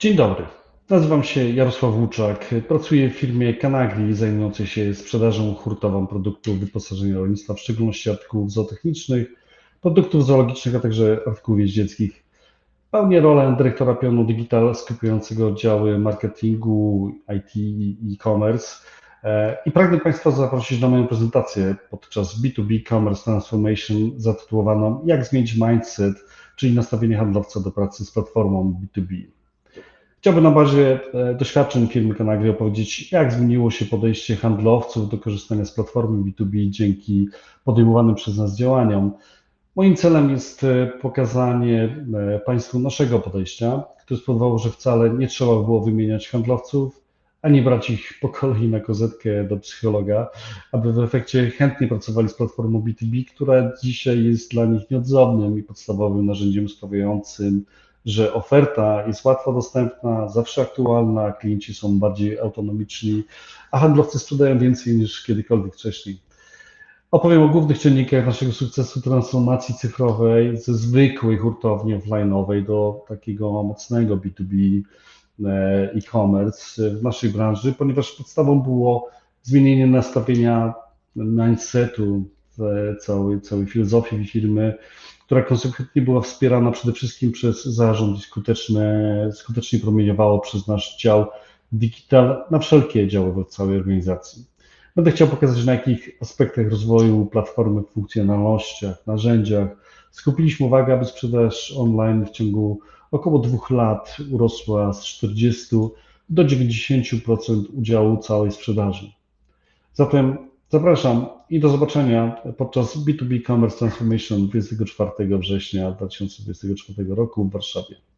Dzień dobry. Nazywam się Jarosław Łuczak. Pracuję w firmie Canagri zajmującej się sprzedażą hurtową produktów wyposażenia rolnictwa, w szczególności artykułów zootechnicznych, produktów zoologicznych, a także artykułów jeździeckich. Pełnię rolę dyrektora pionu digital skupiającego oddziały marketingu, IT i e-commerce. E, I pragnę Państwa zaprosić na moją prezentację podczas B2B Commerce Transformation zatytułowaną Jak zmienić mindset, czyli nastawienie handlowca do pracy z platformą B2B. Chciałbym na bazie e, doświadczeń firmy Canagri opowiedzieć, jak zmieniło się podejście handlowców do korzystania z platformy B2B dzięki podejmowanym przez nas działaniom. Moim celem jest e, pokazanie e, Państwu naszego podejścia, które spowodowało, że wcale nie trzeba było wymieniać handlowców, ani brać ich po kolei na kozetkę do psychologa, aby w efekcie chętnie pracowali z platformą B2B, która dzisiaj jest dla nich nieodzownym i podstawowym narzędziem sprawiającym że oferta jest łatwo dostępna, zawsze aktualna, klienci są bardziej autonomiczni, a handlowcy sprzedają więcej niż kiedykolwiek wcześniej. Opowiem o głównych czynnikach naszego sukcesu transformacji cyfrowej ze zwykłej hurtowni offline'owej do takiego mocnego B2B e, e-commerce w naszej branży, ponieważ podstawą było zmienienie nastawienia mindsetu całej, całej filozofii firmy, która konsekwentnie była wspierana przede wszystkim przez zarząd i skuteczne, skutecznie promieniowało przez nasz dział digital na wszelkie działy w całej organizacji. Będę chciał pokazać, na jakich aspektach rozwoju platformy, funkcjonalnościach, narzędziach skupiliśmy uwagę, aby sprzedaż online w ciągu około dwóch lat urosła z 40 do 90% udziału całej sprzedaży. Zatem Zapraszam i do zobaczenia podczas B2B Commerce Transformation 24 września 2024 roku w Warszawie.